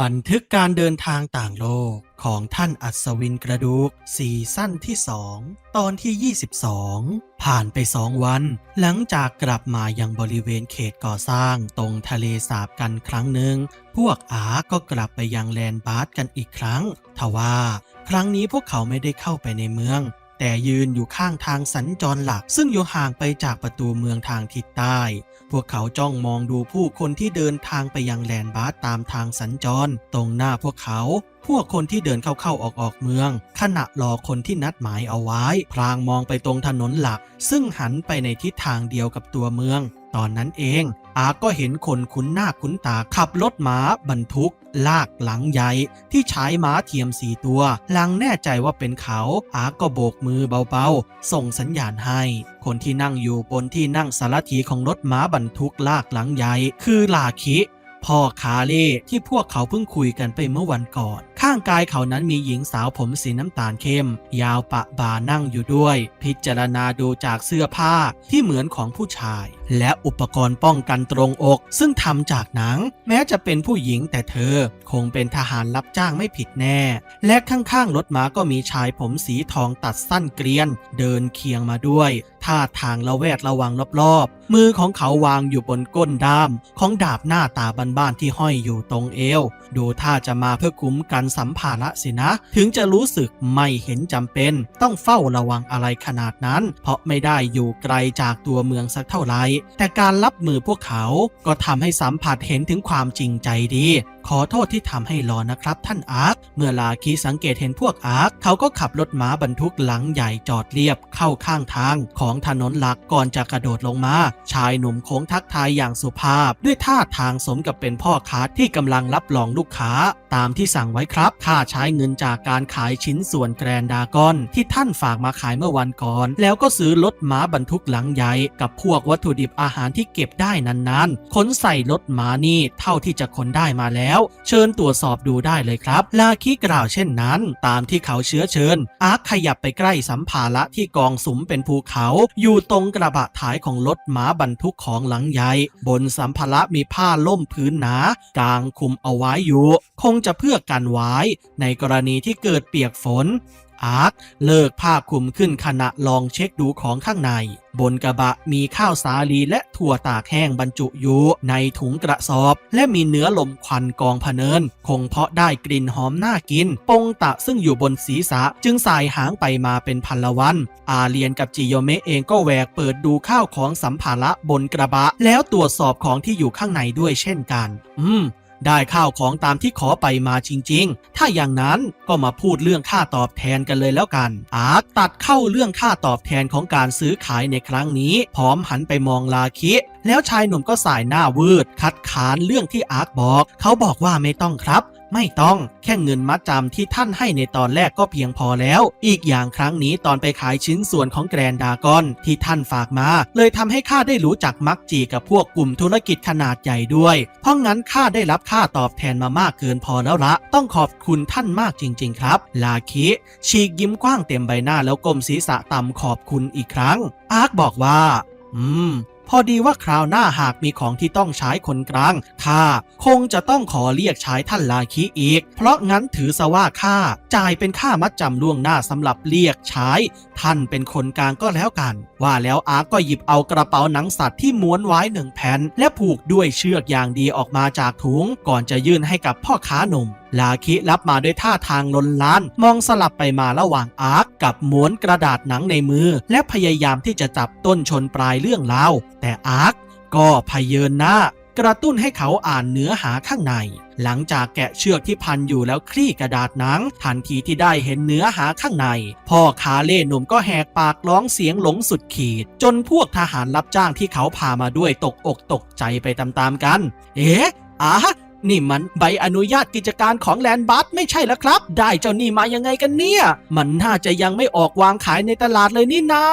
บันทึกการเดินทางต่างโลกของท่านอัศวินกระดูกซีซั่นที่สองตอนที่ 22 ผ่านไปสองวัน หลังจากกลับมายังบริเวณเขตก่อสร้างตรงทะเลสาบกันครั้งหนึ่ง พวกอาก็กลับไปยังแลนบาร์สกันอีกครั้ง ทว่า ครั้งนี้พวกเขาไม่ได้เข้าไปในเมือง แต่ยืนอยู่ข้างทางสัญจรหลัก ซึ่งอยู่ห่างไปจากประตูเมืองทางทิศใต้ พวกเขาจ้องมองดูผู้คนที่เดินทางไปยังแลนด์บาร์สตามทางสัญจร ตรงหน้าพวกเขา พวกคนที่เดินเข้าๆออกๆเมือง ขณะรอคนที่นัดหมายเอาไว้ พลางมองไปตรงถนนหลัก ซึ่งหันไปในทิศทางเดียวกับตัวเมือง ตอนนั้นเอง อาก็เห็นคนคุ้นหน้าคุ้นตาขับรถม้าบรรทุก ลากหลังใหญ่ที่ใช้ม้าเทียมสีตัว หลังแน่ใจว่าเป็นเขา อาก็โบกมือเบาๆ ส่งสัญญาณให้ คนที่นั่งอยู่บนที่นั่งสารถีของรถม้าบรรทุกลากหลังใหญ่คือลาคิพ่อคาเล่ที่พวกเขาเพิ่งคุยกันไปเมื่อวันก่อน ข้างกายเขานั้นมีหญิงสาวผมสีน้ำตาลเข้ม ยาวปะบานั่งอยู่ด้วย พิจารณาดูจากเสื้อผ้าที่เหมือนของผู้ชาย และอุปกรณ์ป้องกันตรงอก ซึ่งทำจากหนัง แม้จะเป็นผู้หญิงแต่เธอ คงเป็นทหารรับจ้างไม่ผิดแน่ และข้างๆรถม้าก็มีชายผมสีทองตัดสั้นเกรียน เดินเคียงมาด้วยท่าทางระแวดระวังรอบๆ มือของเขาวางอยู่บนก้นด้าม ของดาบหน้าตาบ้านๆที่ห้อยอยู่ตรงเอว ดูท่าจะมาเพื่อคุ้มกันสัมภาระสินะ ถึงจะรู้สึกไม่เห็นจำเป็น ต้องเฝ้าระวังอะไรขนาดนั้น เพราะไม่ได้อยู่ไกลจากตัวเมืองสักเท่าไหร่แต่การรับมือพวกเขาก็ทำให้สัมผัสเห็นถึงความจริงใจดี ขอโทษที่ทำให้รอนะครับท่านอาร์ค เมื่อลาคีสังเกตเห็นพวกอาร์ค เขาก็ขับรถม้าบรรทุกหลังใหญ่จอดเรียบเข้าข้างทางของถนนหลักก่อนจะกระโดดลงมา ชายหนุ่มโค้งทักทายอย่างสุภาพ ด้วยท่าทางสมกับเป็นพ่อค้าที่กำลังรับรองลูกค้า ตามที่สั่งไว้ครับ ค่าใช้เงินจากการขายชิ้นส่วนแกรนดากอน ที่ท่านฝากมาขายเมื่อวันก่อน แล้วก็ซื้อรถม้าบรรทุกหลังใหญ่กับพวกวัตถุดิบอาหารที่เก็บได้นานๆขนใส่รถม้านี่เท่าที่จะขนได้มาแล้วเชิญตรวจสอบดูได้เลยครับ ลาคิกล่าวเช่นนั้น ตามที่เขาเชื้อเชิญ อาร์คขยับไปใกล้สัมภาระที่กองสุมเป็นภูเขา อยู่ตรงกระบะท้ายของรถม้าบรรทุกของหลังใหญ่ บนสัมภาระมีผ้าล่มพื้นหนากางคุมเอาไว้อยู่ คงจะเพื่อกันไว้ ในกรณีที่เกิดเปียกฝน อาร์คเลิกผ้าคลุมขึ้นขณะลองเช็คดูของข้างใน บนกระบะมีข้าวสาลีและถั่วตากแห้งบรรจุอยู่ในถุงกระสอบ และมีเนื้อลมควันกองพเนิน คงเพราะได้กลิ่นหอมน่ากิน ปงตะซึ่งอยู่บนศีรษะจึงสายหางไปมาเป็นพันละวัน อาเลียนกับจิโยเมะเองก็แหวกเปิดดูข้าวของสัมภาระบนกระบะ แล้วตรวจสอบของที่อยู่ข้างในด้วยเช่นกัน อืม ได้ข้าวของตามที่ขอไปมาจริง ๆ ถ้าอย่างนั้นก็มาพูดเรื่องค่าตอบแทนกันเลยแล้วกัน อาร์ตตัดเข้าเรื่องค่าตอบแทนของการซื้อขายในครั้งนี้ พร้อมหันไปมองลาคิแล้วชายหนุ่มก็สายหน้าวืด คัดค้านเรื่องที่อาร์ตบอก เขาบอกว่าไม่ต้องครับ ไม่ต้อง แค่เงินมัดจำที่ท่านให้ในตอนแรกก็เพียงพอแล้ว อีกอย่างครั้งนี้ตอนไปขายชิ้นส่วนของแกรนดากอนที่ท่านฝากมา เลยทำให้ข้าได้รู้จักมักจีกับพวกกลุ่มธุรกิจขนาดใหญ่ด้วย เพราะงั้นข้าได้รับค่าตอบแทนมามากเกินพอแล้วละต้องขอบคุณท่านมากจริง ๆ ครับ ลาคิฉีกยิ้มกว้างเต็มใบหน้าแล้วก้มศีรษะต่ำขอบคุณอีกครั้ง อาร์คบอกว่า อืม อดีว่าคราวหน้าหากมีของที่ต้องใช้คนกลางข้าคงจะต้องขอเรียกใช้ท่านลาคิอีก เพราะงั้นถือซะว่าข้าจ่ายเป็นค่ามัดจำล่วงหน้าสำหรับเรียกใช้ ท่านเป็นคนกลางก็แล้วกัน ว่าแล้วอาร์ก็หยิบเอากระเป๋าหนังสัตว์ที่ม้วนไว้หนึ่งแผ่นและผูกด้วยเชือกอย่างดีออกมาจากถุง ก่อนจะยื่นให้กับพ่อค้าหนุ่ม ลาคิรับมาด้วยท่าทางลนล้าน มองสลับไปมาระหว่างอาร์คกับม้วนกระดาษหนังในมือ และพยายามที่จะจับต้นชนปลายเรื่องราว แต่อาร์คก็พยเยินหน้ากระตุ้นให้เขาอ่านเนื้อหาข้างใน หลังจากแกะเชือกที่พันอยู่แล้วคลี่กระดาษหนัง ทันทีที่ได้เห็นเนื้อหาข้างใน พ่อคาเล่หนุ่มก็แหกปากร้องเสียงหลงสุดขีด จนพวกทหารรับจ้างที่เขาพามาด้วยตกอกตกใจไปตามๆกัน เอ๊ะอะ นี่มันใบอนุญาตกิจการของแลนบัสไม่ใช่แล้วครับ ได้เจ้านี่มายังไงกันเนี่ย มันน่าจะยังไม่ออกวางขายในตลาดเลยนี่นะ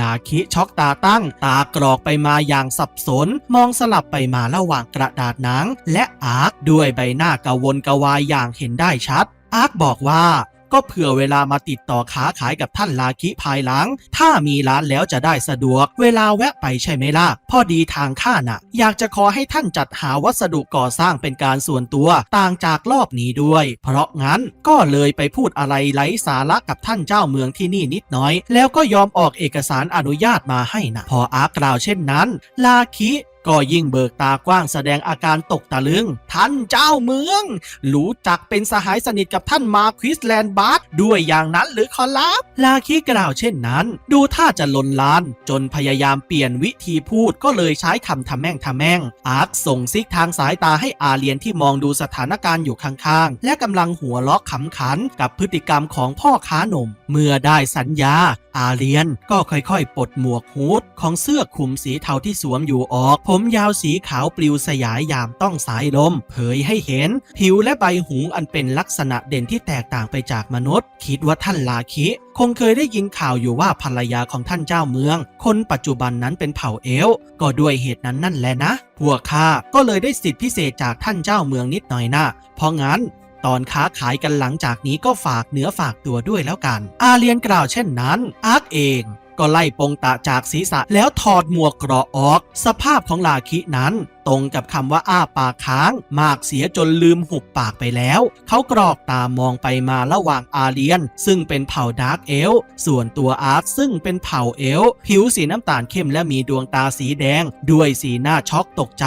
ลาคิช็อกตาตั้ง ตากรอกไปมาอย่างสับสน มองสลับไปมาระหว่างกระดาษหนัง และอาร์คด้วยใบหน้ากระวนกระวายอย่างเห็นได้ชัดอาร์คบอกว่า ก็เผื่อเวลามาติดต่อค้าขายกับท่านลาคิภายหลัง ถ้ามีร้านแล้วจะได้สะดวก เวลาแวะไปใช่ไหมล่ะ พอดีทางข้าน่ะ อยากจะขอให้ท่านจัดหาวัสดุก่อสร้างเป็นการส่วนตัวต่างจากรอบนี้ด้วย เพราะงั้นก็เลยไปพูดอะไรไร้สาระกับท่านเจ้าเมืองที่นี่นิดหน้อย แล้วก็ยอมออกเอกสารอนุญาตมาให้นะพออาร์กล่าวเช่นนั้น ลาคิ ก็ยิ่งเบิกตากว้างแสดงอาการตกตะลึง ท่านเจ้าเมือง รู้จักเป็นสหายสนิทกับท่านมาควิสแลนบาร์ดด้วยอย่างนั้นหรือขอรับลาคิกล่าวเช่นนั้น ดูท่าจะลนลาน จนพยายามเปลี่ยนวิธีพูดก็เลยใช้คำทำแม่งทำแม่ง อาร์คส่งซิกทางสายตาให้อาเลียนที่มองดูสถานการณ์อยู่ข้างๆ และกำลังหัวเราะขำขันกับพฤติกรรมของพ่อค้าหนุ่มเมื่อได้สัญญา อาเลียนก็ค่อยๆ ปลดหมวกฮูดของเสื้อคลุมสีเทาที่สวมอยู่ออกผมยาวสีขาวปลิวสยายยามต้องสายลม เผยให้เห็น ผิวและใบหูอันเป็นลักษณะเด่นที่แตกต่างไปจากมนุษย์ คิดว่าท่านลาคิ คงเคยได้ยินข่าวอยู่ว่าภรรยาของท่านเจ้าเมือง คนปัจจุบันนั้นเป็นเผ่าเอล ก็ด้วยเหตุนั้นนั่นแหละนะ พวกข้าก็เลยได้สิทธิพิเศษจากท่านเจ้าเมืองนิดหน่อยนะเพราะงั้นตอนค้าขายกันหลังจากนี้ก็ฝากเนื้อฝากตัวด้วยแล้วกัน อาเลียนกล่าวเช่นนั้น อาร์คเอง ก็ไล่ปงตะจากศีรษะแล้วถอดหมวกเกราะออก สภาพของลาคินั้น ตรงกับคำว่าอ้าปากค้าง มากเสียจนลืมหุบปากไปแล้ว เขากรอกตามองไปมาระหว่างอาเลียน ซึ่งเป็นเผ่าดาร์กเอลส่วนตัวอาร์ตซึ่งเป็นเผ่าเอลผิวสีน้ำตาลเข้มและมีดวงตาสีแดง ด้วยสีหน้าช็อกตกใจ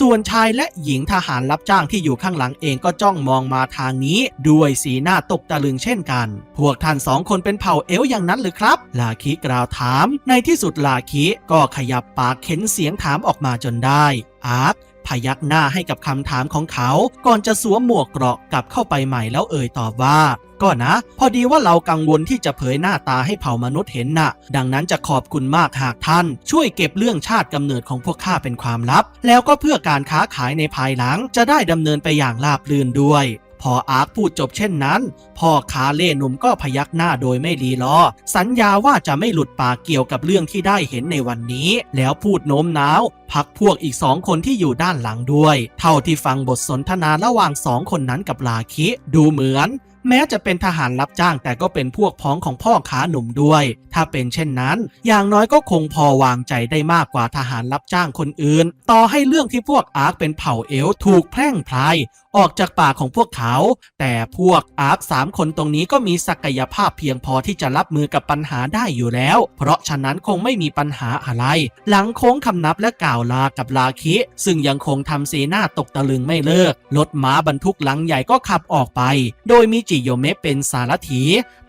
ส่วนชายและหญิงทหารรับจ้างที่อยู่ข้างหลังเองก็จ้องมองมาทางนี้ ด้วยสีหน้าตกตะลึงเช่นกัน พวกท่านสองคนเป็นเผ่าเอลอย่างนั้นหรือครับ ลาคิกล่าวถาม ในที่สุดลาคิก็ขยับปากเข็นเสียงถามออกมาจนได้ อาร์ตพยักหน้าให้กับคำถามของเขา ก่อนจะสวมหมวกเกราะกลับเข้าไปใหม่แล้วเอ่ยตอบว่า ก็นะ พอดีว่าเรากังวลที่จะเผยหน้าตาให้เผ่ามนุษย์เห็นน่ะ ดังนั้นจะขอบคุณมากหากท่าน ช่วยเก็บเรื่องชาติกำเนิดของพวกข้าเป็นความลับ แล้วก็เพื่อการค้าขายในภายหลังจะได้ดำเนินไปอย่างราบรื่นด้วย พออาร์คพูดจบเช่นนั้น พ่อคาเล่หนุ่มก็พยักหน้าโดยไม่รีรอ สัญญาว่าจะไม่หลุดปากเกี่ยวกับเรื่องที่ได้เห็นในวันนี้ แล้วพูดโน้มน้าวพักพวกอีกสองคนที่อยู่ด้านหลังด้วย เท่าที่ฟังบทสนทนาระหว่างสองคนนั้นกับลาคิ ดูเหมือนแม้จะเป็นทหารรับจ้างแต่ก็เป็นพวกพ้องของพ่อค้าหนุ่มด้วย ถ้าเป็นเช่นนั้น อย่างน้อยก็คงพอวางใจได้มากกว่าทหารรับจ้างคนอื่น ต่อให้เรื่องที่พวกอาร์คเป็นเผ่าเอลถูกแพร่งพราย ออกจากปากของพวกเขา แต่พวกอาร์คสามคนตรงนี้ก็มีศักยภาพเพียงพอที่จะรับมือกับปัญหาได้อยู่แล้ว เพราะฉะนั้นคงไม่มีปัญหาอะไร หลังโค้งคำนับและกล่าวลากับลาคิ ซึ่งยังคงทำสีหน้าตกตะลึงไม่เลิกรถม้าบรรทุกหลังใหญ่ก็ขับออกไป โดยมีจิโยเมะเป็นสารถี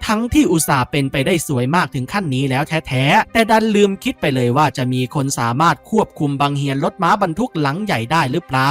ทั้งที่อุตส่าห์เป็นไปได้สวยมากถึงขั้นนี้แล้วแท้ๆแต่ดันลืมคิดไปเลยว่าจะมีคนสามารถควบคุมบังเฮียนรถม้าบรรทุกหลังใหญ่ได้หรือเปล่า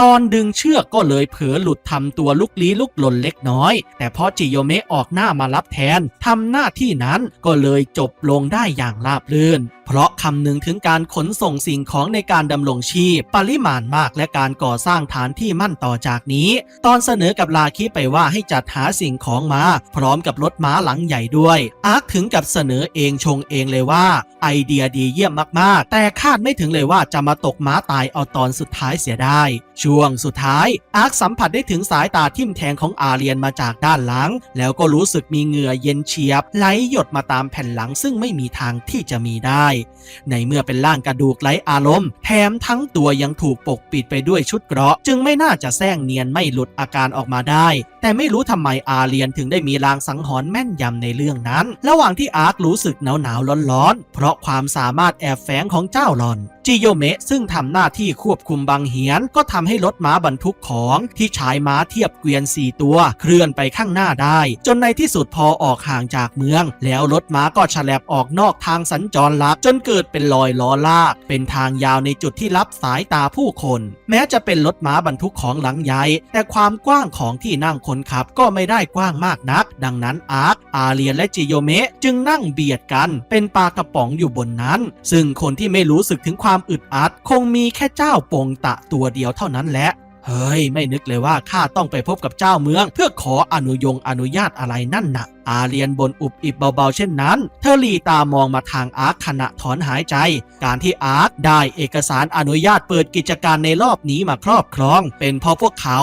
ตอนดึงเชือกก็เลยเผลอหลุดทำตัวลุกลี้ลุกลนเล็กน้อย แต่พอจิโยเมะออกหน้ามารับแทนทำหน้าที่นั้นก็เลยจบลงได้อย่างราบรื่น เพราะคำนึงถึงการขนส่งสิ่งของในการดำรงชีพ ปริมาณมากและการก่อสร้างฐานที่มั่นต่อจากนี้ ตอนเสนอกับลาคิไปว่าให้จัดหาสิ่งของมา พร้อมกับรถม้าหลังใหญ่ด้วย อาร์คถึงกับเสนอเองชงเองเลยว่า ไอเดียดีเยี่ยมมากๆ แต่คาดไม่ถึงเลยว่าจะมาตกม้าตายเอาตอนสุดท้ายเสียได้ช่วงสุดท้าย อาร์คสัมผัสได้ถึงสายตาทิ่มแทงของอาเรียนมาจากด้านหลัง แล้วก็รู้สึกมีเหงื่อเย็นเฉียบ ไหลหยดมาตามแผ่นหลังซึ่งไม่มีทางที่จะมีได้ ในเมื่อเป็นร่างกระดูกไร้อารมณ์ แถมทั้งตัวยังถูกปกปิดไปด้วยชุดเกราะ จึงไม่น่าจะแซงเนียนไม่หลุดอาการออกมาได้ แต่ไม่รู้ทำไมอาเรียนถึงได้มีลางสังหรณ์แม่นยำในเรื่องนั้น ระหว่างที่อาร์ครู้สึกหนาวหนาวร้อนร้อนๆเพราะความสามารถแอบแฝงของเจ้าหลอน จิโยเมะซึ่งทำหน้าที่ควบคุมบังเหียน ก็ทำให้รถม้าบรรทุกของที่ใชายม้าเทียบเกวียนสี่ตัว เคลื่อนไปข้างหน้าได้ จนในที่สุดพอออกห่างจากเมือง แล้วรถม้าก็ฉลับออกนอกทางสัญจรลักจนเกิดเป็นรอยล้อลาก เป็นทางยาวในจุดที่รับสายตาผู้คน แม้จะเป็นรถม้าบรรทุกของหลังใหญ่แต่ความกว้างของที่นั่งคนขับก็ไม่ได้กว้างมากนัก ดังนั้นอาร์คอาเรียนและจิโยเมะจึงนั่งเบียดกัน เป็นปลากระป๋องอยู่บนนั้น ซึ่งคนที่ไม่รู้สึกถึงความความอึดอัดคงมีแค่เจ้าปงตะตัวเดียวเท่านั้นแหละเฮ้ย ไม่นึกเลยว่าข้าต้องไปพบกับเจ้าเมือง เพื่อขออนุยงอนุญาตอะไรนั่นน่ะ อาเรียนบนอุบอิบเบาๆเช่นนั้น เธอหลีตามองมาทางอาร์คขณะถอนหายใจ การที่อาร์คได้เอกสารอนุญาตเปิดกิจการในรอบนี้มาครอบครอง เป็นเพราะพวกเขา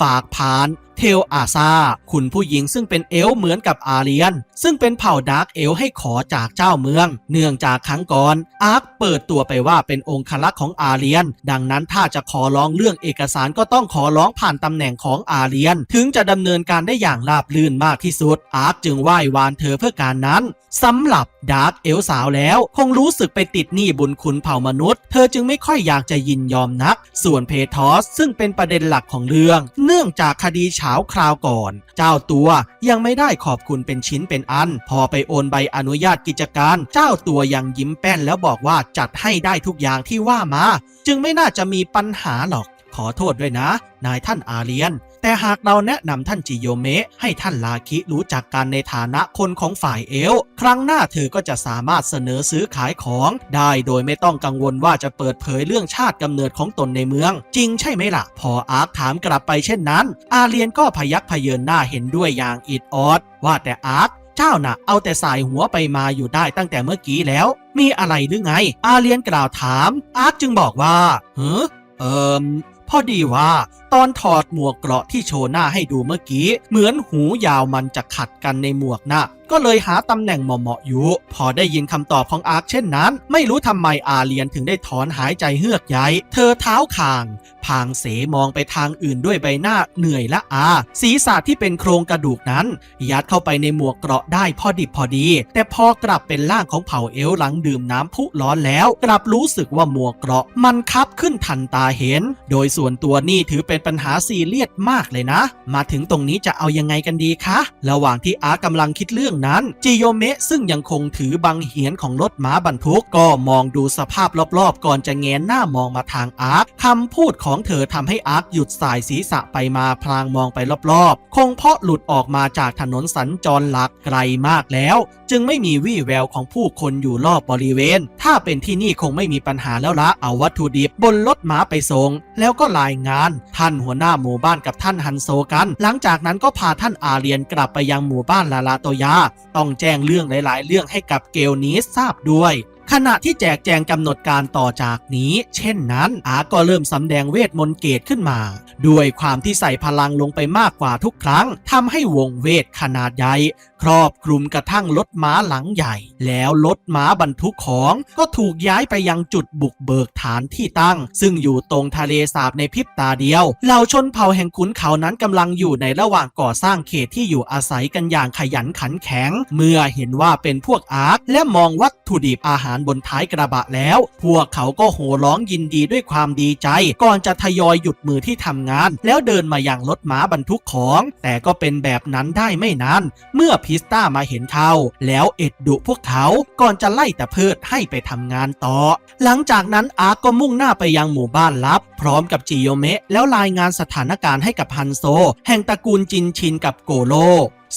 ฝากผ่านเทลอาซาคุณผู้หญิงซึ่งเป็นเอลเหมือนกับอาเรียน ซึ่งเป็นเผ่าดาร์กเอลให้ขอจากเจ้าเมือง เนื่องจากครั้งก่อน อาร์คเปิดตัวไปว่าเป็นองค์คลักษ์ของอาเรียน ดังนั้นถ้าจะขอร้องเรื่องเอกสารก็ต้องขอร้องผ่านตำแหน่งของอาเรียน ถึงจะดำเนินการได้อย่างราบรื่นมากที่สุดอาร์คจึงไหว้วานเธอเพื่อการนั้นสำหรับดาร์กเอลสาวแล้ว คงรู้สึกไปติดหนี้บุญคุณเผ่ามนุษย์ เธอจึงไม่ค่อยอยากจะยินยอมนัก ส่วนเพทอสซึ่งเป็นประเด็นหลักของเรื่อง เนื่องจากคดีเฉาคราวก่อน เจ้าตัวยังไม่ได้ขอบคุณเป็นชิ้นเป็นอัน พอไปโอนใบอนุญาตกิจการ เจ้าตัวยังยิ้มแป้นแล้วบอกว่าจัดให้ได้ทุกอย่างที่ว่ามา จึงไม่น่าจะมีปัญหาหรอกขอโทษด้วยนะ นายท่านอาเรียน แต่หากเราแนะนำท่านจิโยเมะให้ท่านลาคิรู้จักกันในฐานะคนของฝ่ายเอล ครั้งหน้าเธอก็จะสามารถเสนอซื้อขายของได้โดยไม่ต้องกังวลว่าจะเปิดเผยเรื่องชาติกำเนิดของตนในเมือง จริงใช่ไหมล่ะ พออาร์คถามกลับไปเช่นนั้น อาเรียนก็พยักพเยินหน้าเห็นด้วยอย่างอิดออดว่าแต่อาร์คเจ้าน่ะเอาแต่สายหัวไปมาอยู่ได้ตั้งแต่เมื่อกี้แล้ว มีอะไรหรือไง อาเลียนกล่าวถาม อาร์คจึงบอกว่าเฮ้เอิมพอดีว่า ตอนถอดหมวกเกราะที่โชว์หน้าให้ดูเมื่อกี้ เหมือนหูยาวมันจะขัดกันในหมวกน่ะก็เลยหาตำแหน่งเหมาะๆอยู่ พอได้ยินคำตอบของอาร์คเช่นนั้น ไม่รู้ทำไมอาเลียนถึงได้ถอนหายใจเฮือกใหญ่เธอเท้าคาง พางเสมองไปทางอื่นด้วยใบหน้าเหนื่อยและอา ศีรษะที่เป็นโครงกระดูกนั้น ยัดเข้าไปในหมวกเกราะได้พอดิบพอดี แต่พอกลับเป็นร่างของเผ่าเอลหลังดื่มน้ำพุร้อนแล้ว กลับรู้สึกว่าหมวกเกราะมันคับขึ้นทันตาเห็น โดยส่วนตัวนี่ถือเป็นปัญหาซีเรียสมากเลยนะ มาถึงตรงนี้จะเอายังไงกันดีคะ ระหว่างที่อาร์กำลังคิดเรื่องนั้น จิโยเมะซึ่งยังคงถือบังเหียนของรถม้าบรรทุก ก็มองดูสภาพรอบๆ ก่อนจะแงนหน้ามองมาทางอาร์คคำพูดของเธอทำให้อาร์คหยุดสายศีรษะไปมาพลางมองไปรอบๆ คงเพราะหลุดออกมาจากถนนสัญจรหลักไกลมากแล้ว จึงไม่มีวี่แววของผู้คนอยู่รอบบริเวณ ถ้าเป็นที่นี่คงไม่มีปัญหาแล้วละเอาวัตถุดิบบนรถม้าไปส่งแล้วก็รายงานท่านหัวหน้าหมู่บ้านกับท่านฮันโซกัน หลังจากนั้นก็พาท่านอาเรียนกลับไปยังหมู่บ้านลาลาโตยา ต้องแจ้งเรื่องหลาย ๆ เรื่องให้กับเกลนีสทราบด้วย ขณะที่แจกแจงกำหนดการต่อจากนี้ เช่นนั้น อาก็เริ่มสำแดงเวทมนต์เกตขึ้นมา ด้วยความที่ใส่พลังลงไปมากกว่าทุกครั้งทำให้วงเวทขนาดใหญ่ ครอบคลุมกระทั่งรถม้าหลังใหญ่ แล้วรถม้าบรรทุกของก็ถูกย้ายไปยังจุดบุกเบิกฐานที่ตั้ง ซึ่งอยู่ตรงทะเลสาบในพริบตาเดียวเหล่าชนเผ่าแห่งขุนเขานั้นกำลังอยู่ในระหว่างก่อสร้างเขตที่อยู่อาศัยกันอย่างขยันขันแข็ง เมื่อเห็นว่าเป็นพวกอาร์คและมองวัตถุดิบอาหารบนท้ายกระบะแล้ว พวกเขาก็โห่ร้องยินดีด้วยความดีใจ ก่อนจะทยอยหยุดมือที่ทำงาน แล้วเดินมาอยังรถม้าบรรทุกของ แต่ก็เป็นแบบนั้นได้ไม่นาน เมื่อพิสต้ามาเห็นเขาแล้วเอ็ดดุพวกเขาก่อนจะไล่ต่เพิดให้ไปทำงานต่อ หลังจากนั้นอาร์ก็มุ่งหน้าไปยังหมู่บ้านลับ พร้อมกับจิโยเมะแล้วรายงานสถานการณ์ให้กับฮันโซ แห่งตระกูลจินชินกับโกโล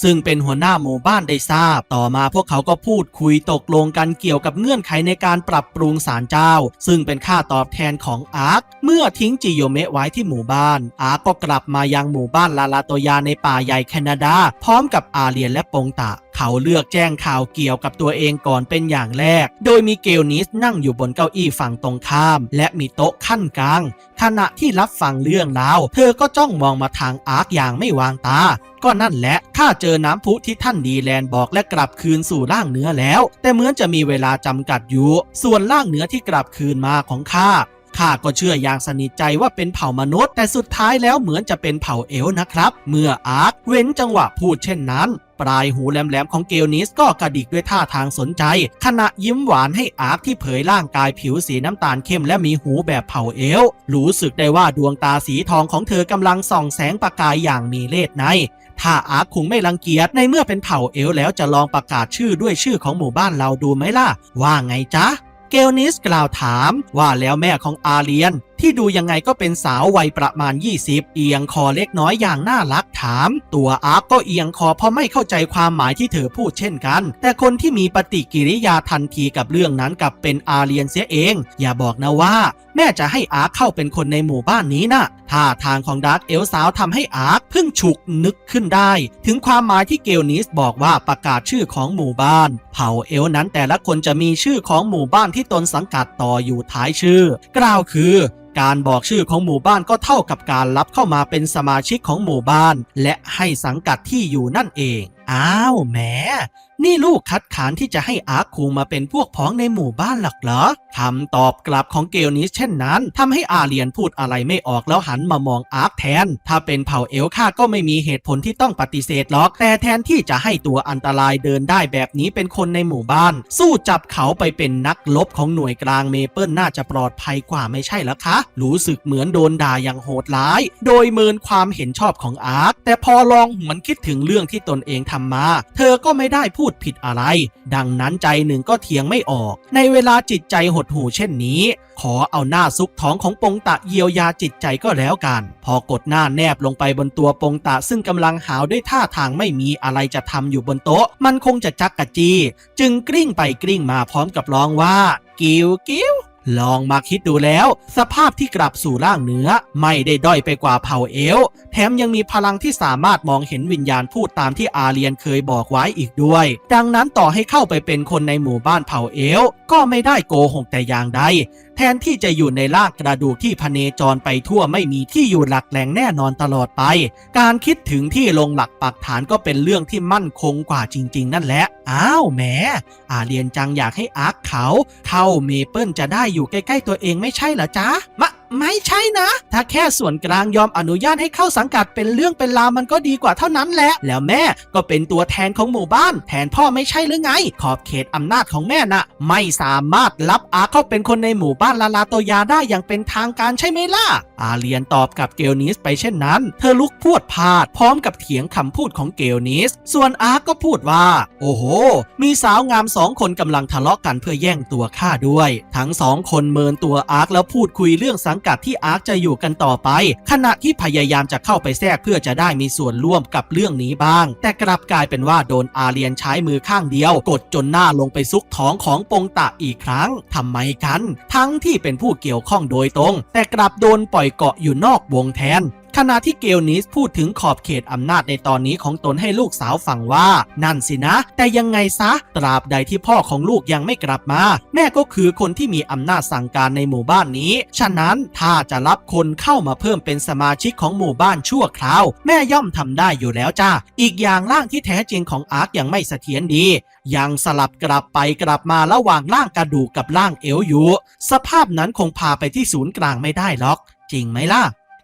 ซึ่งเป็นหัวหน้าหมู่บ้านได้ทราบ ต่อมาพวกเขาก็พูดคุยตกลงกันเกี่ยวกับเงื่อนไขในการปรับปรุงศาลเจ้า ซึ่งเป็นค่าตอบแทนของอาร์ค เมื่อทิ้งจิโยเมะไว้ที่หมู่บ้าน อาร์คก็กลับมายังหมู่บ้านลาลาโตยาในป่าใหญ่แคนาดา พร้อมกับอาเรียนและปงตะเขาเลือกแจ้งข่าวเกี่ยวกับตัวเองก่อนเป็นอย่างแรก โดยมีเกลนิสนั่งอยู่บนเก้าอี้ฝั่งตรงข้าม และมีโต๊ะขั้นกลาง ขณะที่รับฟังเรื่องราว เธอก็จ้องมองมาทางอาร์คอย่างไม่วางตา ก็นั่นแหละข้าเจอน้ำพุที่ท่านดีแลนบอกและกลับคืนสู่ร่างเนื้อแล้ว แต่เหมือนจะมีเวลาจำกัดอยู่ ส่วนร่างเนื้อที่กลับคืนมาของข้า ข้าก็เชื่ออย่างสนิทใจว่าเป็นเผ่ามนุษย์ แต่สุดท้ายแล้วเหมือนจะเป็นเผ่าเอลนะครับ เมื่ออาร์คเว้นจังหวะพูดเช่นนั้น ปลายหูแหลมๆของเกลนิสก็กระดิกด้วยท่าทางสนใจ ขณะยิ้มหวานให้อาร์คที่เผยร่างกายผิวสีน้ำตาลเข้มและมีหูแบบเผ่าเอลรู้สึกได้ว่าดวงตาสีทองของเธอกำลังส่องแสงประกายอย่างมีเล่ห์ในถ้าอาร์คคงไม่รังเกียจในเมื่อเป็นเผ่าเอลแล้วจะลองประกาศชื่อด้วยชื่อของหมู่บ้านเราดูไหมล่ะ ว่าไงจ๊ะ เกลนิสกล่าวถามว่าแล้วแม่ของอาเลียน ที่ดูยังไงก็เป็นสาววัยประมาณ 20 เอียงคอเล็กน้อยอย่างน่ารักถาม ตัวอาร์ก็เอียงคอเพราะไม่เข้าใจความหมายที่เธอพูดเช่นกัน แต่คนที่มีปฏิกิริยาทันทีกับเรื่องนั้นกับเป็นอาเรียนเสียเอง อย่าบอกนะว่า แม่จะให้อาร์เข้าเป็นคนในหมู่บ้านนี้นะท่าทางของดาร์กเอลสาวทำให้อาร์คเพิ่งฉุกนึกขึ้นได้ ถึงความหมายที่เกลนิสบอกว่าประกาศชื่อของหมู่บ้าน เผ่าเอลนั้นแต่ละคนจะมีชื่อของหมู่บ้านที่ตนสังกัดต่ออยู่ท้ายชื่อ กล่าวคือ การบอกชื่อของหมู่บ้านก็เท่ากับการรับเข้ามาเป็นสมาชิกของหมู่บ้าน และให้สังกัดที่อยู่นั่นเอง อ้าวแหม นี่ลูกคัดค้านที่จะให้อาร์คคูมาเป็นพวกพ้องในหมู่บ้านหรอกเหรอคำตอบกลับของเกลนิสเช่นนั้นทำให้อาเรียนพูดอะไรไม่ออกแล้วหันมามองอาร์คแทน ถ้าเป็นเผ่าเอลค่าก็ไม่มีเหตุผลที่ต้องปฏิเสธหรอก แต่แทนที่จะให้ตัวอันตรายเดินได้แบบนี้เป็นคนในหมู่บ้าน สู้จับเขาไปเป็นนักลบของหน่วยกลางเมเปิลน่าจะปลอดภัยกว่าไม่ใช่หรอคะ รู้สึกเหมือนโดนด่าอย่างโหดร้าย โดยเมินความเห็นชอบของอาร์คแต่พอลองหวนคิดถึงเรื่องที่ตนเองทำมา เธอก็ไม่ได้พูดผิดอะไร ดังนั้นใจหนึ่งก็เถียงไม่ออก ในเวลาจิตใจหดหู่เช่นนี้ ขอเอาหน้าซุกท้องของปงตะเยียวยาจิตใจก็แล้วกัน พอกดหน้าแนบลงไปบนตัวปงตะซึ่งกำลังหาวด้วยท่าทางไม่มีอะไรจะทำอยู่บนโต๊ะ มันคงจะจักกะจี จึงกลิ้งไปกลิ้งมาพร้อมกับร้องว่า กิ้วกิ้ว ลองมาคิดดูแล้ว สภาพที่กลับสู่ร่างเนื้อ ไม่ได้ด้อยไปกว่าเผ่าเอล แถมยังมีพลังที่สามารถมองเห็นวิญญาณพูดตามที่อาเรียนเคยบอกไว้อีกด้วย ดังนั้นต่อให้เข้าไปเป็นคนในหมู่บ้านเผ่าเอล ก็ไม่ได้โกหกแต่อย่างใด ทนที่จะอยู่ในรากกระดูกที่พเนจรไปทั่วไม่มีที่อยู่หลักแหล่งแน่นอนตลอดไป การคิดถึงที่ลงหลักปักฐานก็เป็นเรื่องที่มั่นคงกว่าจริง ๆ นั่นแหละ อ้าวแหมอาเรียนจังอยากให้อาร์คเขา เท่าเมเปิลจะได้อยู่ใกล้ ๆ ตัวเองไม่ใช่เหรอจ๊ะมะ ไม่ใช่นะ ถ้าแค่ส่วนกลางยอมอนุญาตให้เข้าสังกัดเป็นเรื่องเป็นราวมันก็ดีกว่าเท่านั้นแหละ แล้วแม่ก็เป็นตัวแทนของหมู่บ้าน แทนพ่อไม่ใช่หรือไง ขอบเขตอำนาจของแม่น่ะ ไม่สามารถรับอาเข้าเป็นคนในหมู่บ้านลาลาโตยาได้อย่างเป็นทางการใช่ไหมล่ะ อาเรียนตอบกับเกลนิสไปเช่นนั้น เธอลุกพูดพาด พร้อมกับเถียงคำพูดของเกลนิส ส่วนอาร์ก็พูดว่า โอ้โห มีสาวงามสองคนกำลังทะเลาะกันเพื่อแย่งตัวข้าด้วย ทั้งสองคนเมินตัวอาร์คแล้วพูดคุยเรื่องสังกัดที่อาร์คจะอยู่กันต่อไป ขณะที่พยายามจะเข้าไปแทรกเพื่อจะได้มีส่วนร่วมกับเรื่องนี้บ้าง แต่กลับกลายเป็นว่าโดนอาเรียนใช้มือข้างเดียว กดจนหน้าลงไปซุกท้องของปงตะอีกครั้งทำไมกัน ทั้งที่เป็นผู้เกี่ยวข้องโดยตรง แต่กลับโดนปล่อยเกาะอยู่นอกวงแทน ขณะที่เกลนิสพูดถึงขอบเขตอำนาจในตอนนี้ของตนให้ลูกสาวฟังว่า นั่นสินะ แต่ยังไงซะ ตราบใดที่พ่อของลูกยังไม่กลับมา แม่ก็คือคนที่มีอำนาจสั่งการในหมู่บ้านนี้ ฉะนั้นถ้าจะรับคนเข้ามาเพิ่มเป็นสมาชิกของหมู่บ้านชั่วคราว แม่ย่อมทำได้อยู่แล้วจ้าอีกอย่างร่างที่แท้จริงของอาร์คยังไม่เสถียรดี ยังสลับกลับไปกลับมาระหว่างร่างกระดูกกับร่างเอวอยู่ สภาพนั้นคงพาไปที่ศูนย์กลางไม่ได้หรอก จริงไหมล่ะ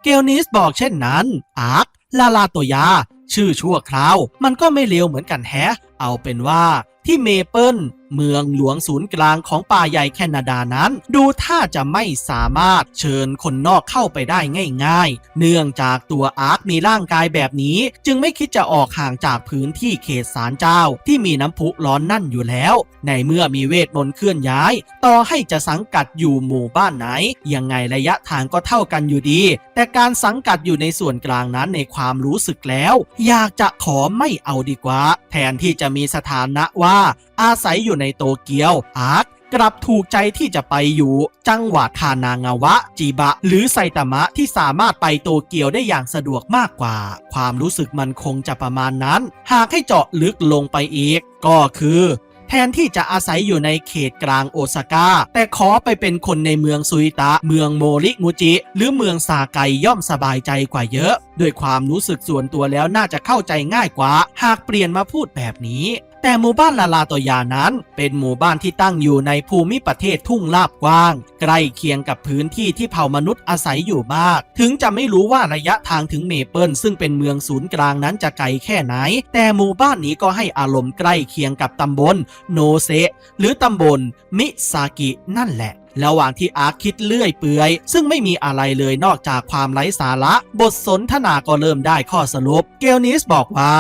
เกลนิสบอกเช่นนั้น อาร์คลาลาตัวยา ชื่อชั่วคราว มันก็ไม่เลวเหมือนกันแฮะ เอาเป็นว่าที่เมเปิลเมืองหลวงศูนย์กลางของป่าใหญ่แคนาดานั้น ดูท่าจะไม่สามารถเชิญคนนอกเข้าไปได้ง่ายๆ เนื่องจากตัวอาร์คมีร่างกายแบบนี้ จึงไม่คิดจะออกห่างจากพื้นที่เขตศาลเจ้า ที่มีน้ำพุร้อนนั่นอยู่แล้ว ในเมื่อมีเวทมนต์เคลื่อนย้าย ต่อให้จะสังกัดอยู่หมู่บ้านไหน ยังไงระยะทางก็เท่ากันอยู่ดี แต่การสังกัดอยู่ในส่วนกลางนั้นในความรู้สึกแล้ว อยากจะขอไม่เอาดีกว่า แทนที่จะมีสถานะว่าอาศัยอยู่ในโตเกียว อาร์คกลับถูกใจที่จะไปอยู่ จังหวัดคานางาวะ จิบะ หรือไซตามะที่สามารถไปโตเกียวได้อย่างสะดวกมากกว่า ความรู้สึกมันคงจะประมาณนั้น หากให้เจาะลึกลงไปอีก ก็คือแทนที่จะอาศัยอยู่ในเขตกลางโอซาก้า แต่ขอไปเป็นคนในเมืองซุยตะ เมืองโมริงูจิ หรือเมืองซาไกย่อมสบายใจกว่าเยอะ ด้วยความรู้สึกส่วนตัวแล้วน่าจะเข้าใจง่ายกว่า หากเปลี่ยนมาพูดแบบนี้ แต่หมู่บ้านลาลาตยานั้น เป็นหมู่บ้านที่ตั้งอยู่ในภูมิประเทศทุ่งลาบกว้าง ใกล้เคียงกับพื้นที่ที่เผ่ามนุษย์อาศัยอยู่มาก ถึงจะไม่รู้ว่าระยะทางถึงเมเปิลซึ่งเป็นเมืองศูนย์กลางนั้นจะไกลแค่ไหน แต่หมู่บ้านนี้ก็ให้อารมณ์ใกล้เคียงกับตำบลโนเซหรือตำบลมิซากินั่นแหละระหว่างที่อาร์คคิดเลื่อยเปื่อย ซึ่งไม่มีอะไรเลยนอกจากความไร้สาระ บทสนทนาก็เริ่มได้ข้อสรุป เกลนิสบอกว่า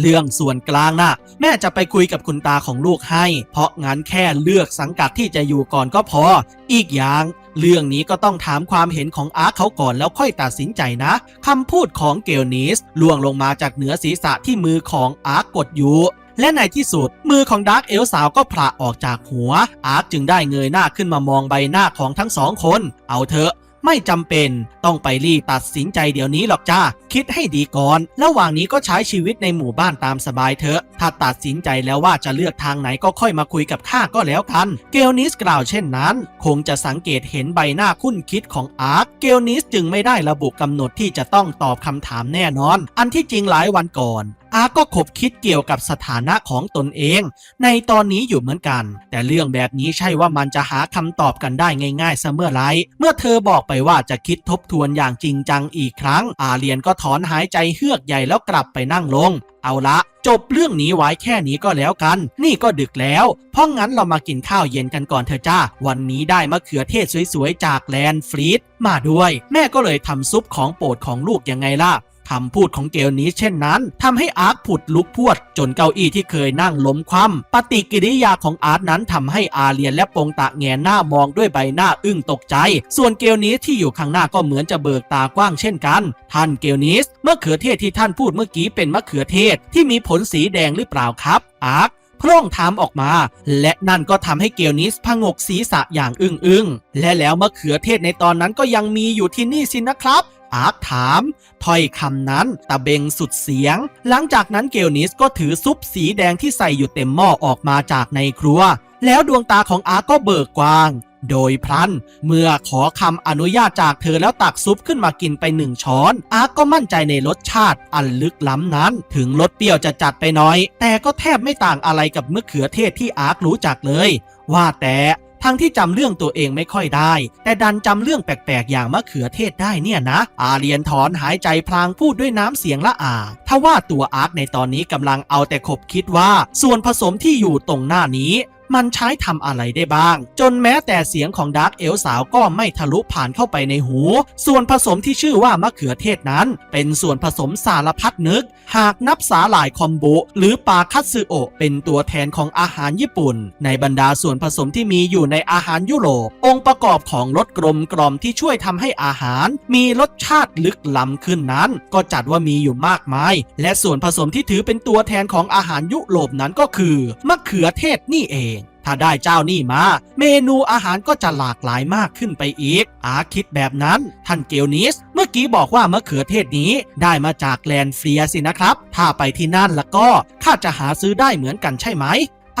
เรื่องส่วนกลางน่ะ แม่จะไปคุยกับคุณตาของลูกให้ เพราะงั้นแค่เลือกสังกัดที่จะอยู่ก่อนก็พอ อีกอย่างเรื่องนี้ก็ต้องถามความเห็นของอาร์คเขาก่อนแล้วค่อยตัดสินใจนะคำพูดของเกลนิสล่วงลงมาจากเหนือศีรษะที่มือของอาร์คกดอยู่และในที่สุด มือของดาร์กเอลสาวก็ผละออกจากหัว อาร์คจึงได้เงยหน้าขึ้นมามองใบหน้าของทั้งสองคน เอาเถอะ ไม่จำเป็นต้องไปรีบตัดสินใจเดี๋ยวนี้หรอกจ้า คิดให้ดีก่อน ระหว่างนี้ก็ใช้ชีวิตในหมู่บ้านตามสบายเถอะ ถ้าตัดสินใจแล้วว่าจะเลือกทางไหนก็ค่อยมาคุยกับข้าก็แล้วกัน เกลนิสกล่าวเช่นนั้น คงจะสังเกตเห็นใบหน้าคุ้นคิดของอาร์คเกลนิสจึงไม่ได้ระบุกำหนดที่จะต้องตอบคำถามแน่นอน อันที่จริงหลายวันก่อน อาร์ก็ขบคิดเกี่ยวกับสถานะของตนเอง ในตอนนี้อยู่เหมือนกัน แต่เรื่องแบบนี้ใช่ว่ามันจะหาคำตอบกันได้ง่ายๆเสมอไรเมื่อเธอบอกไปว่าจะคิดทบทวนอย่างจริงจังอีกครั้ง อาเรียนก็ถอนหายใจเฮือกใหญ่แล้วกลับไปนั่งลง เอาละจบเรื่องนี้ไว้แค่นี้ก็แล้วกัน นี่ก็ดึกแล้ว เพราะงั้นเรามากินข้าวเย็นกันก่อนเถอะจ้า วันนี้ได้มะเขือเทศสวยๆ จากแลนฟรีดมาด้วย แม่ก็เลยทำซุปของโปรดของลูกยังไงล่ะ คำพูดของเกลนี้เช่นนั้นทำให้อาร์คผุดลุกพวด จนเก้าอี้ที่เคยนั่งล้มคว่ำปฏิกิริยาของอาร์ตนั้นทำให้อาเรียนและปงตะแงนหน้ามองด้วยใบหน้าอึ้งตกใจ ส่วนเกลนี้ที่อยู่ข้างหน้าก็เหมือนจะเบิกตากว้างเช่นกัน ท่านเกลนิสมะเขือเทศที่ท่านพูดเมื่อกี้เป็นมะเขือเทศที่มีผลสีแดงหรือเปล่าครับ อาร์คพร่องถามออกมา และนั่นก็ทำให้เกลนิสพงกศีรษะอย่างอึ้งอึงๆและแล้วมะเขือเทศในตอนนั้นก็ยังมีอยู่ที่นี่สินะครับ อาร์คถามถ้อยคำนั้นตะเบงสุดเสียง หลังจากนั้นเกลนิสก็ถือซุปสีแดงที่ใส่อยู่เต็มหม้อออกมาจากในครัว แล้วดวงตาของอาร์ก็เบิกกว้างโดยพลัน เมื่อขอคำอนุญาตจากเธอแล้วตักซุปขึ้นมากินไปหนึ่งช้อน อาร์ก็มั่นใจในรสชาติอันลึกล้ำนั้น ถึงรสเปรี้ยวจะจัดไปน้อย แต่ก็แทบไม่ต่างอะไรกับมะเขือเทศที่อาร์รู้จักเลย ว่าแต่ ทั้งที่จำเรื่องตัวเองไม่ค่อยได้ แต่ดันจำเรื่องแปลกๆ อย่างมะเขือเทศได้เนี่ยนะ อาเรียนถอนหายใจพลางพูดด้วยน้ำเสียงละอาทว่าตัวอาร์คในตอนนี้กำลังเอาแต่ขบคิดว่า ส่วนผสมที่อยู่ตรงหน้านี้ มันใช้ทำอะไรได้บ้าง จนแม้แต่เสียงของดาร์กเอลสาวก็ไม่ทะลุผ่านเข้าไปในหู ส่วนผสมที่ชื่อว่ามะเขือเทศนั้น เป็นส่วนผสมสารพัดนึก หากนับสาหร่ายคอมบุหรือปลาคัตสึโอะเป็นตัวแทนของอาหารญี่ปุ่น ในบรรดาส่วนผสมที่มีอยู่ในอาหารยุโรป องค์ประกอบของรสกลมกล่อมที่ช่วยทำให้อาหาร มีรสชาติลึกล้ำขึ้นนั้น ก็จัดว่ามีอยู่มากมาย และส่วนผสมที่ถือเป็นตัวแทนของอาหารยุโรปนั้นก็คือมะเขือเทศนี่เอง ถ้าได้เจ้านี่มา เมนูอาหารก็จะหลากหลายมากขึ้นไปอีก อาคิดแบบนั้น ท่านเกลนิส เมื่อกี้บอกว่ามะเขือเทศนี้ได้มาจากแลนเฟียสินะครับ ถ้าไปที่นั่นแล้วก็ข้าจะหาซื้อได้เหมือนกันใช่ไหม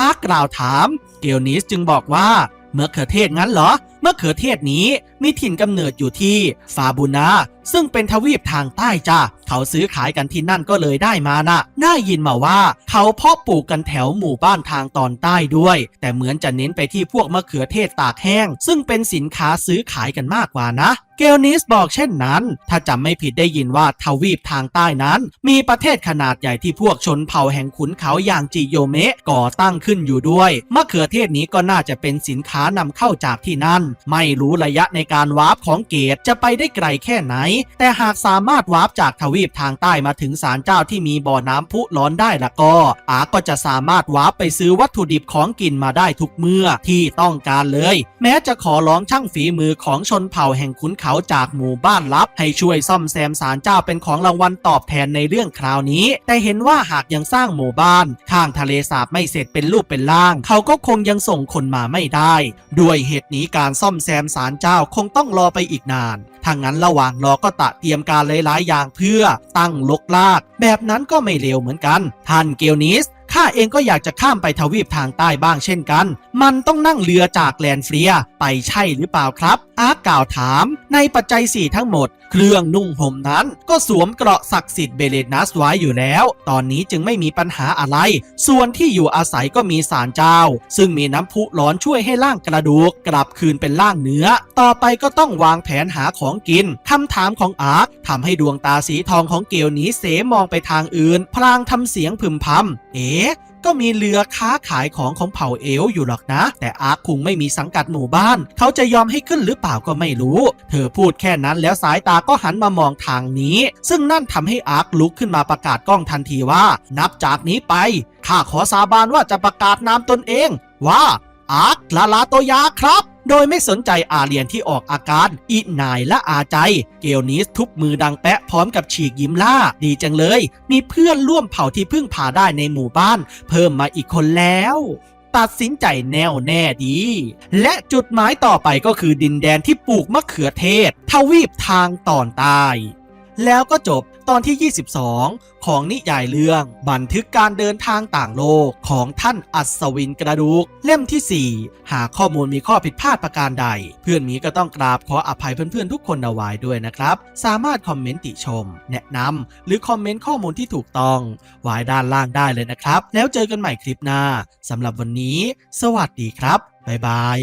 อาร์กกล่าวถาม เกลนิสจึงบอกว่ามะเขือเทศงั้นเหรอมะเขือเทศนี้ มีถิ่นกำเนิดอยู่ที่ฟาบูนาซึ่งเป็นทวีปทางใต้จ้ะเขาซื้อขายกันที่นั่นก็เลยได้มานะ่ะ ได้ยินมาว่าเขาเพาะปลูกกันแถวหมู่บ้านทางตอนใต้ด้วย แต่เหมือนจะเน้นไปที่พวกมะเขือเทศตากแห้ง ซึ่งเป็นสินค้าซื้อขายกันมากกว่านะเกลนิสบอกเช่นนั้น ถ้าจำไม่ผิดได้ยินว่าทวีปทางใต้นั้น มีประเทศขนาดใหญ่ที่พวกชนเผ่าแห่งขุนเขาอย่างจิโยเมะก่อตั้งขึ้นอยู่ด้วย มะเขือเทศนี้ก็น่าจะเป็นสินค้านำเข้าจากที่นั่น ไม่รู้ระยะในการการวาร์ปของเกตจะไปได้ไกลแค่ไหน แต่หากสามารถวาร์ปจากทวีปทางใต้มาถึงศาลเจ้าที่มีบ่อน้ำพุร้อนได้ละก็อาก็จะสามารถวาร์ปไปซื้อวัตถุดิบของกินมาได้ทุกเมื่อที่ต้องการเลย แม้จะขอร้องช่างฝีมือของชนเผ่าแห่งขุนเขาจากหมู่บ้านลับ ให้ช่วยซ่อมแซมศาลเจ้าเป็นของรางวัลตอบแทนในเรื่องคราวนี้ แต่เห็นว่าหากยังสร้างหมู่บ้านข้างทะเลสาบไม่เสร็จเป็นรูปเป็นร่าง เขาก็คงยังส่งคนมาไม่ได้ ด้วยเหตุนี้การซ่อมแซมศาลเจ้าคงต้องรอไปอีกนานถ้างั้นระหว่างรอก็ตะเตรียมการหลายๆอย่างเพื่อตั้งลกลาก แบบนั้นก็ไม่เลวเหมือนกัน ท่านเกลนิส ข้าเองก็อยากจะข้ามไปทวีปทางใต้บ้างเช่นกัน มันต้องนั่งเรือจากแลนเฟียไปใช่หรือเปล่าครับ อาร์กกล่าวถาม ในปัจจัย 4 ทั้งหมด เครื่องนุ่งห่มนั้น ก็สวมเกราะศักดิ์สิทธิ์เบเลนัสไว้อยู่แล้ว ตอนนี้จึงไม่มีปัญหาอะไร ส่วนที่อยู่อาศัยก็มีศาลเจ้า ซึ่งมีน้ำพุร้อนช่วยให้ร่างกระดูก กลับคืนเป็นร่างเนื้อ ต่อไปก็ต้องวางแผนหาของกินคำถามของอาร์คทำให้ดวงตาสีทองของเกลนี้เสมองไปทางอื่น พลางทำเสียงพึมพำเอ๋ ก็มีเรือค้าขายของของเผ่าเอลอยู่หรอกนะ แต่อาร์คคงไม่มีสังกัดหมู่บ้าน เขาจะยอมให้ขึ้นหรือเปล่าก็ไม่รู้ เธอพูดแค่นั้นแล้วสายตาก็หันมามองทางนี้ ซึ่งนั่นทำให้อาร์คลุกขึ้นมาประกาศกล้องทันทีว่า นับจากนี้ไปข้าขอสาบานว่าจะประกาศนามตนเอง ว่าอาร์คลาลาโตยาครับ โดยไม่สนใจอาเรียนที่ออกอาการอีนายและอาใจ เกลนิสทุบมือดังแปะพร้อมกับฉีกยิ้มล่า ดีจังเลย มีเพื่อนร่วมเผ่าที่พึ่งพาได้ในหมู่บ้าน เพิ่มมาอีกคนแล้วตัดสินใจแน่วแน่ดี และจุดหมายต่อไปก็คือดินแดนที่ปลูกมะเขือเทศ ทวีปทางตอนใต้แล้วก็จบ ตอนที่ 22 ของนิยายเรื่อง บันทึกการเดินทางต่างโลกของท่านอัศวินกระดูก เล่มที่ 4 หากข้อมูลมีข้อผิดพลาดประการใด เพื่อนมีก็ต้องกราบขออภัยเพื่อนๆทุกคนเอาไว้ด้วยนะครับ สามารถคอมเมนต์ติชม แนะนำหรือคอมเมนต์ข้อมูลที่ถูกต้องไว้ด้านล่างได้เลยนะครับ แล้วเจอกันใหม่คลิปหน้าสำหรับวันนี้ สวัสดีครับบ๊ายบาย